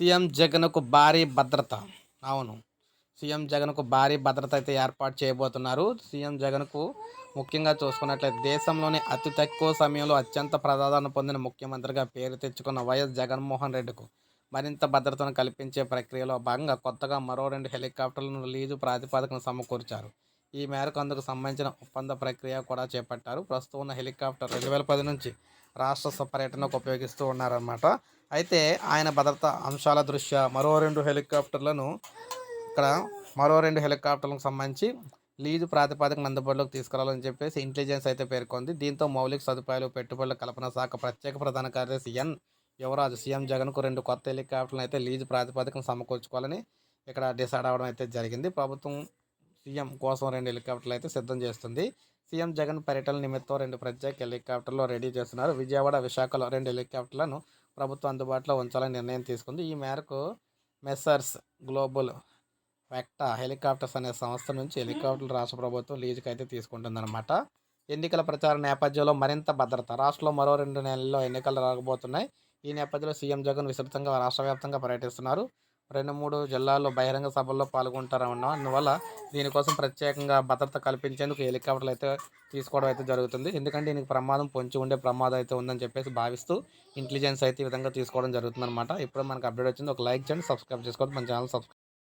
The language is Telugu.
సీఎం జగన్కు భారీ భద్రత. అవును. సీఎం జగన్కు భారీ భద్రత అయితే ఏర్పాటు చేయబోతున్నారు. సీఎం జగన్కు ముఖ్యంగా చూసుకున్నట్లయితే దేశంలోనే అతి తక్కువ సమయంలో అత్యంత ప్రజాదరణ పొందిన ముఖ్యమంత్రిగా పేరు తెచ్చుకున్న వైఎస్ జగన్మోహన్ రెడ్డికు మరింత భద్రతను కల్పించే ప్రక్రియలో భాగంగా కొత్తగా మరో రెండు హెలికాప్టర్లను లీజు ప్రాతిపదికన సమకూర్చారు. ఈ మేరకు అందుకు సంబంధించిన ఒప్పంద ప్రక్రియ కూడా చేపట్టారు. ప్రస్తుతం ఉన్న హెలికాప్టర్ రెండు వేల పది నుంచి రాష్ట్ర పర్యటనకు ఉపయోగిస్తూ ఉన్నారన్నమాట. అయితే ఆయన భద్రతా అంశాల దృష్ట్యా మరో రెండు హెలికాప్టర్లను ఇక్కడ మరో రెండు హెలికాప్టర్లకు సంబంధించి లీజు ప్రాతిపదికన అందుబాటులోకి తీసుకురావాలని చెప్పేసి ఇంటెలిజెన్స్ అయితే పేర్కొంది. దీంతో మౌలిక సదుపాయాలు పెట్టుబడుల కల్పన శాఖ ప్రత్యేక ప్రధాన కార్యదర్శి ఎన్. యువరాజు సీఎం జగన్కు రెండు కొత్త హెలికాప్టర్లను అయితే లీజు ప్రాతిపదికన సమకూర్చుకోవాలని ఇక్కడ డిసైడ్ అవ్వడం అయితే జరిగింది. ప్రభుత్వం సీఎం కోసం రెండు హెలికాప్టర్లు అయితే సిద్ధం చేస్తుంది. సీఎం జగన్ పర్యటన నిమిత్తం రెండు ప్రత్యేక హెలికాప్టర్లు రెడీ చేస్తున్నారు. విజయవాడ విశాఖలో రెండు హెలికాప్టర్లను ప్రభుత్వం అందుబాటులో ఉంచాలని నిర్ణయం తీసుకుంది. ఈ మేరకు మెస్సర్స్ గ్లోబల్ వెక్టా హెలికాప్టర్స్ అనే సంస్థ నుంచి హెలికాప్టర్లు రాష్ట్ర ప్రభుత్వం లీజుకి అయితే తీసుకుంటుందన్నమాట. ఎన్నికల ప్రచార నేపథ్యంలో మరింత భద్రత. రాష్ట్రంలో మరో రెండు నెలల్లో ఎన్నికలు రాకపోతున్నాయి ఈ నేపథ్యంలో సీఎం జగన్ విస్తృతంగా రాష్ట్ర వ్యాప్తంగా పర్యటిస్తున్నారు. రెండు మూడు జిల్లాల్లో బహిరంగ సభల్లో పాల్గొంటారన్న అందువల్ల దీనికోసం ప్రత్యేకంగా భద్రత కల్పించేందుకు హెలికాప్టర్లు అయితే తీసుకోవడం అయితే జరుగుతుంది. ఎందుకంటే దీనికి ప్రమాదం పొంచి ఉండే ప్రమాదం అయితే ఉందని చెప్పేసి భావిస్తూ ఇంటెలిజెన్స్ అయితే ఈ విధంగా తీసుకోవడం జరుగుతుంది అనమాట ఇప్పుడు మనకు అప్డేట్ వచ్చింది. ఒక లైక్ చేయండి సబ్స్క్రైబ్ చేసుకోవద్దు. మన ఛానల్ సబ్స్క్రైబ్